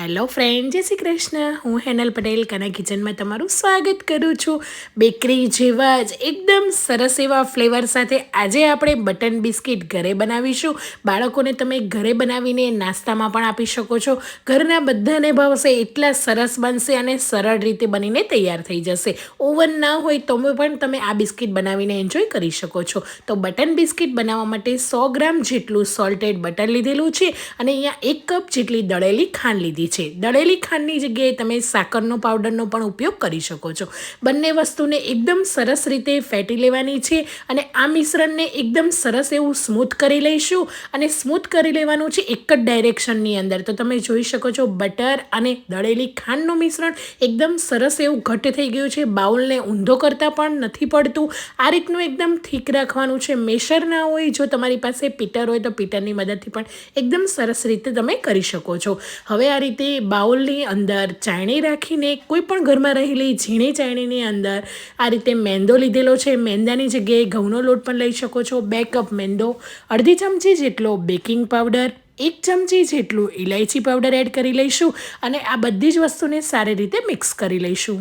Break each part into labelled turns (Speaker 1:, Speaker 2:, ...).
Speaker 1: Hello friend જય શ્રી કૃષ્ણ. હું હેનલ પટેલ, કના કિચનમાં તમારું સ્વાગત કરું છું. બેકરી જેવા જ એકદમ સરસ એવા ફ્લેવર સાથે આજે આપણે બટન બિસ્કિટ ઘરે બનાવીશું. બાળકોને તમે ઘરે બનાવીને નાસ્તામાં પણ આપી શકો છો. ઘરના બધાને ભાવશે એટલા સરસ બનશે અને સરળ રીતે બનીને તૈયાર થઈ જશે. ઓવન ના હોય તો પણ તમે આ બિસ્કિટ બનાવીને એન્જોય કરી શકો છો. તો બટન બિસ્કિટ બનાવવા માટે સો ગ્રામ જેટલું સોલ્ટેડ બટર લીધેલું છે અને અહીંયા એક કપ જેટલી દળેલી ખાંડ લીધી છે. દળેલી ખાંડની જગ્યાએ તમે સાકરનો, પાવડરનો પણ ઉપયોગ કરી શકો છો. બંને વસ્તુને એકદમ સરસ રીતે ફેટી લેવાની છે અને આ મિશ્રણને એકદમ સરસ એવું સ્મૂથ કરી લઈશું અને સ્મૂથ કરી લેવાનું છે એક જ ડાયરેક્શનની અંદર. તો તમે જોઈ શકો છો બટર અને દળેલી ખાંડનું મિશ્રણ એકદમ સરસ એવું ઘટ થઈ ગયું છે. બાઉલને ઊંધો કરતાં પણ નથી પડતું. આ રીતનું એકદમ થીક રાખવાનું છે. મેશર ના હોય, જો તમારી પાસે પીટર હોય તો પીટરની મદદથી પણ એકદમ સરસ રીતે તમે કરી શકો છો. હવે આ રીતે બાઉલની અંદર ચાયણી રાખીને કોઈ પણ ઘરમાં રહેલી ઝીણી ચાયણીની અંદર આ રીતે મેંદો લીધેલો છે. મેંદાની જગ્યાએ ઘઉંનો લોટ પણ લઈ શકો છો. બે કપ મેંદો, અડધી ચમચી જેટલો બેકિંગ પાવડર, એક ચમચી જેટલું ઇલાયચી પાવડર એડ કરી લઈશું અને આ બધી જ વસ્તુને સારી રીતે મિક્સ કરી લઈશું.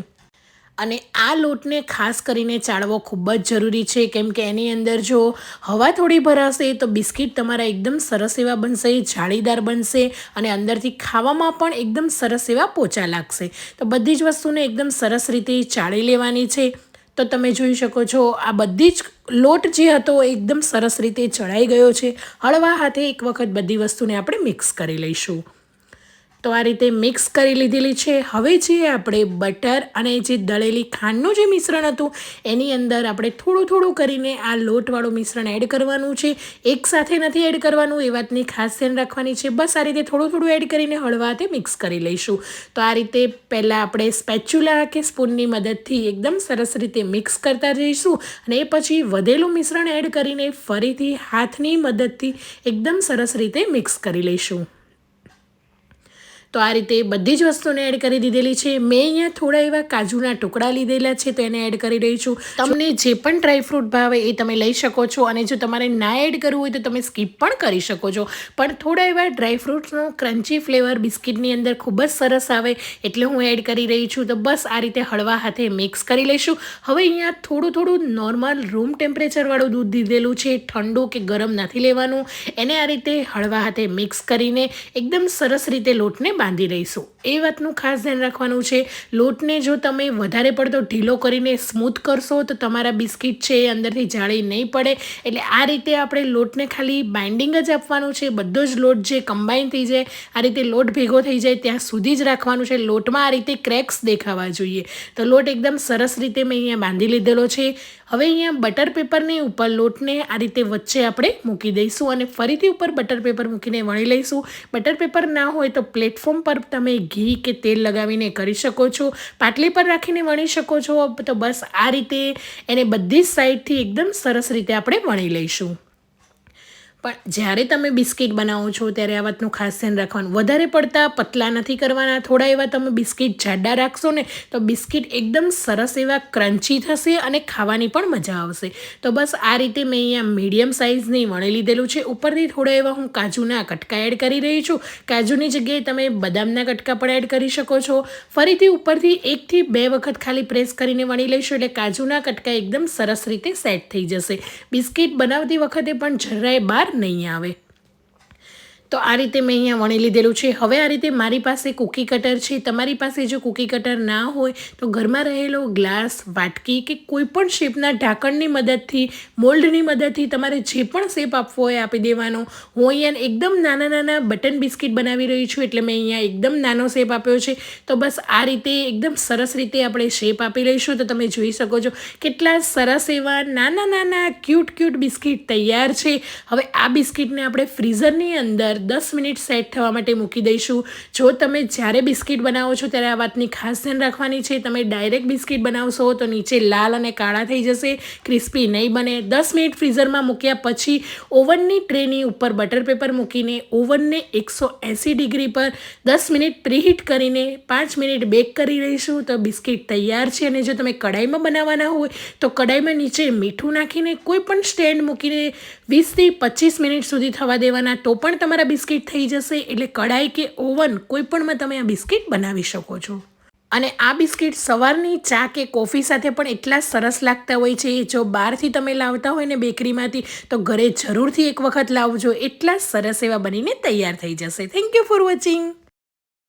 Speaker 1: અને આ લોટને ખાસ કરીને ચાળવો ખૂબ જ જરૂરી છે. કેમ કે એની અંદર જો હવા થોડી ભરાશે તો બિસ્કિટ તમારા એકદમ સરસ એવા બનશે, જાળીદાર બનશે અને અંદરથી ખાવામાં પણ એકદમ સરસ એવા પોચા લાગશે. તો બધી જ વસ્તુને એકદમ સરસ રીતે ચાળી લેવાની છે. તો તમે જોઈ શકો છો, આ બધી જ લોટ જે હતો એકદમ સરસ રીતે ચડાઈ ગયો છે. હળવા હાથે એક વખત બધી વસ્તુને આપણે મિક્સ કરી લઈશું. તો આ રીતે મિક્સ કરી લીધેલી છે. હવે જે આપણે બટર અને જે દળેલી ખાંડનું જે મિશ્રણ હતું, એની અંદર આપણે થોડું થોડું કરીને આ લોટવાળું મિશ્રણ એડ કરવાનું છે. એકસાથે નથી એડ કરવાનું, એ વાતની ખાસ ધ્યાન રાખવાની છે. બસ આ રીતે થોડું થોડું એડ કરીને હળવા મિક્સ કરી લઈશું. તો આ રીતે પહેલાં આપણે સ્પેચ્યુલા કે સ્પૂનની મદદથી એકદમ સરસ રીતે મિક્સ કરતા જઈશું અને એ પછી વધેલું મિશ્રણ એડ કરીને ફરીથી હાથની મદદથી એકદમ સરસ રીતે મિક્સ કરી લઈશું. તો આ રીતે બધી જ વસ્તુને એડ કરી દીધેલી છે. મેં અહીંયા થોડા એવા કાજુના ટુકડા લીધેલા છે, તો એને એડ કરી રહી છું. તમને જે પણ ડ્રાયફ્રૂટ ભાવે એ તમે લઈ શકો છો અને જો તમારે ના એડ કરવું હોય તો તમે સ્કીપ પણ કરી શકો છો. પણ થોડા એવા ડ્રાયફ્રૂટ્સનો ક્રન્ચી ફ્લેવર બિસ્કિટની અંદર ખૂબ જ સરસ આવે એટલે હું એડ કરી રહી છું. તો બસ આ રીતે હળવા હાથે મિક્સ કરી લઈશું. હવે અહીંયા થોડું થોડું નોર્મલ રૂમ ટેમ્પરેચરવાળું દૂધ દીધેલું છે. ઠંડુ કે ગરમ નથી લેવાનું. એને આ રીતે હળવા હાથે મિક્સ કરીને એકદમ સરસ રીતે લોટને બાંધી રહીશું એ વાતનું ખાસ ધ્યાન રાખવાનું છે. લોટને જો તમે વધારે પડતો ઢીલો કરીને સ્મૂથ કરશો તો તમારા બિસ્કિટ છે એ અંદરથી જાળી નહીં પડે. એટલે આ રીતે આપણે લોટને ખાલી બાઇન્ડિંગ જ આપવાનું છે. બધો જ લોટ જે કમ્બાઈન થઈ જાય, આ રીતે લોટ ભેગો થઈ જાય, ત્યાં સુધી જ રાખવાનું છે. લોટમાં આ રીતે ક્રેક્સ દેખાવા જોઈએ. તો લોટ એકદમ સરસ રીતે મેં અહીંયા બાંધી લીધેલો છે. હવે અહીંયા બટર પેપરની ઉપર લોટને આ રીતે વચ્ચે આપણે મૂકી દઈશું અને ફરીથી ઉપર બટર પેપર મૂકીને વણી લઈશું. બટર પેપર ના હોય તો પ્લેટફોર્મ પ્લેટફોર્મ પર તમે ઘી કે તેલ લગાવીને કરી શકો છો, પાટલી પર રાખીને વણી શકો છો, તો બસ આ રીતે એને બધી જ સાઈડથી એકદમ સરસ રીતે આપણે વણી લઈશું. પણ જ્યારે તમે બિસ્કિટ બનાવો છો, ત્યારે આ વાતનું ખાસ ધ્યાન રાખવાનું. વધારે પડતા પતલા નથી કરવાના, થોડા એવા તમે બિસ્કિટ જાડા રાખશો ને, તો બિસ્કિટ એકદમ સરસ એવા ક્રન્ચી થશે અને ખાવાની પણ મજા આવશે. તો બસ આ રીતે મેં અહીંયા મીડિયમ સાઇઝની વણી લીધેલું છે. ઉપરથી થોડા એવા હું કાજુના કટકા એડ કરી રહી છું. કાજુની જગ્યાએ તમે બદામના કટકા પણ એડ કરી શકો છો. ફરીથી ઉપરથી એકથી બે વખત ખાલી પ્રેસ કરીને વણી લઈશું એટલે કાજુના કટકા એકદમ સરસ રીતે સેટ થઈ જશે. બિસ્કિટ બનાવતી વખતે પણ જરાય નહીં આવે તો આ રીતે મેં અહીંયા વણી લીધેલું છે. હવે આ રીતે મારી પાસે કૂકી કટર છે. તમારી પાસે જો કૂકી કટર ના હોય, તો ઘરમાં રહેલો ગ્લાસ, વાટકી કે કોઈ પણ શેપના ઢાંકણની મદદથી, મોલ્ડની મદદથી તમારે જે પણ શેપ આપવો હોય આપી દેવાનો. હું અહીંયા એકદમ નાના નાના બટન બિસ્કિટ બનાવી રહી છું, એટલે મેં અહીંયા એકદમ નાનો શેપ આપ્યો છે. તો બસ આ રીતે એકદમ સરસ રીતે આપણે શેપ આપી લઈશું. તો તમે જોઈ શકો છો કેટલા સરસ એવા નાના નાના ક્યુટ ક્યુટ બિસ્કિટ તૈયાર છે. હવે આ બિસ્કિટને આપણે ફ્રીઝરની અંદર દસ મિનિટ સેટ થવા માટે મૂકી દઈશું. જો તમે જ્યારે બિસ્કિટ બનાવો છો ત્યારે આ વાતની ખાસ ધ્યાન રાખવાની છે. તમે ડાયરેક્ટ બિસ્કિટ બનાવશો તો નીચે લાલ અને કાળા થઈ જશે, ક્રિસ્પી નહીં બને. દસ મિનિટ ફ્રીઝરમાં મૂક્યા પછી ઓવનની ટ્રેની ઉપર બટર પેપર મૂકીને ઓવનને એકસો એંસી ડિગ્રી પર દસ મિનિટ પ્રીહીટ કરીને પાંચ મિનિટ બેક કરી રહીશું તો બિસ્કિટ તૈયાર છે. અને જો તમે કડાઈમાં બનાવવાના હોય તો કડાઈમાં નીચે મીઠું નાખીને કોઈ પણ સ્ટેન્ડ મૂકીને વીસથી પચીસ મિનિટ સુધી થવા દેવાના. તો પણ તમારા બિસ્કિટ થઈ જશે એટલે કડાઈ કે ઓવન કોઈપણમાં તમે આ બિસ્કિટ બનાવી શકો છો. અને આ બિસ્કિટ સવારની ચા કે કોફી સાથે પણ એટલા સરસ લાગતા હોય છે જો બહારથી તમે લાવતા હોય ને બેકરીમાંથી, તો ઘરે જરૂરથી એક વખત લાવજો. એટલા સરસ એવા બનીને તૈયાર થઈ જશે. Thank you for watching